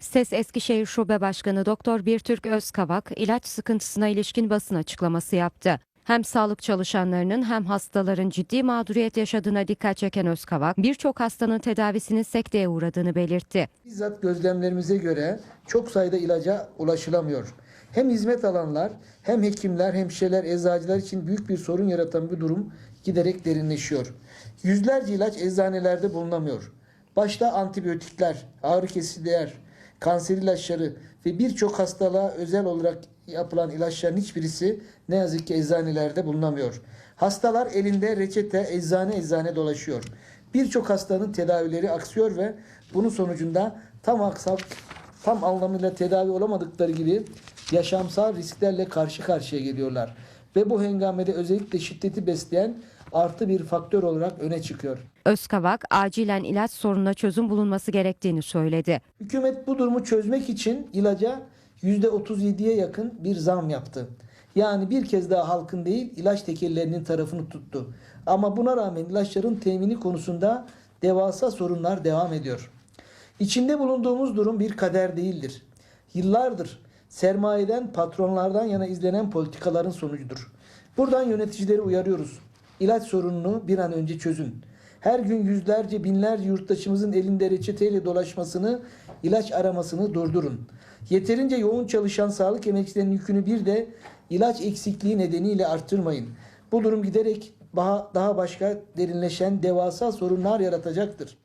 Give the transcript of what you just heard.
SES Eskişehir Şube Başkanı Doktor Birtürk Özkavak ilaç sıkıntısına ilişkin basın açıklaması yaptı. Hem sağlık çalışanlarının hem hastaların ciddi mağduriyet yaşadığına dikkat çeken Özkavak, birçok hastanın tedavisinin sekteye uğradığını belirtti. Bizzat gözlemlerimize göre çok sayıda ilaca ulaşılamıyor. Hem hizmet alanlar, hem hekimler, hemşireler, eczacılar için büyük bir sorun yaratan bir durum giderek derinleşiyor. Yüzlerce ilaç eczanelerde bulunamıyor. Başta antibiyotikler, ağrı kesiciler, kanser ilaçları ve birçok hastalığa özel olarak yapılan ilaçların hiçbirisi ne yazık ki eczanelerde bulunamıyor. Hastalar elinde reçete eczane eczane dolaşıyor. Birçok hastanın tedavileri aksıyor ve bunun sonucunda tam aksak tam anlamıyla tedavi olamadıkları gibi yaşamsal risklerle karşı karşıya geliyorlar. Ve bu hengamede özellikle şiddeti besleyen artı bir faktör olarak öne çıkıyor. Özkavak, acilen ilaç sorununa çözüm bulunması gerektiğini söyledi. Hükümet bu durumu çözmek için ilaca %37'ye yakın bir zam yaptı. Yani bir kez daha halkın değil ilaç tekellerinin tarafını tuttu. Ama buna rağmen ilaçların temini konusunda devasa sorunlar devam ediyor. İçinde bulunduğumuz durum bir kader değildir. Yıllardır sermayeden, patronlardan yana izlenen politikaların sonucudur. Buradan yöneticileri uyarıyoruz. İlaç sorununu bir an önce çözün. Her gün yüzlerce, binlerce yurttaşımızın elinde reçeteyle dolaşmasını, ilaç aramasını durdurun. Yeterince yoğun çalışan sağlık emekçilerinin yükünü bir de ilaç eksikliği nedeniyle arttırmayın. Bu durum giderek daha başka derinleşen devasa sorunlar yaratacaktır.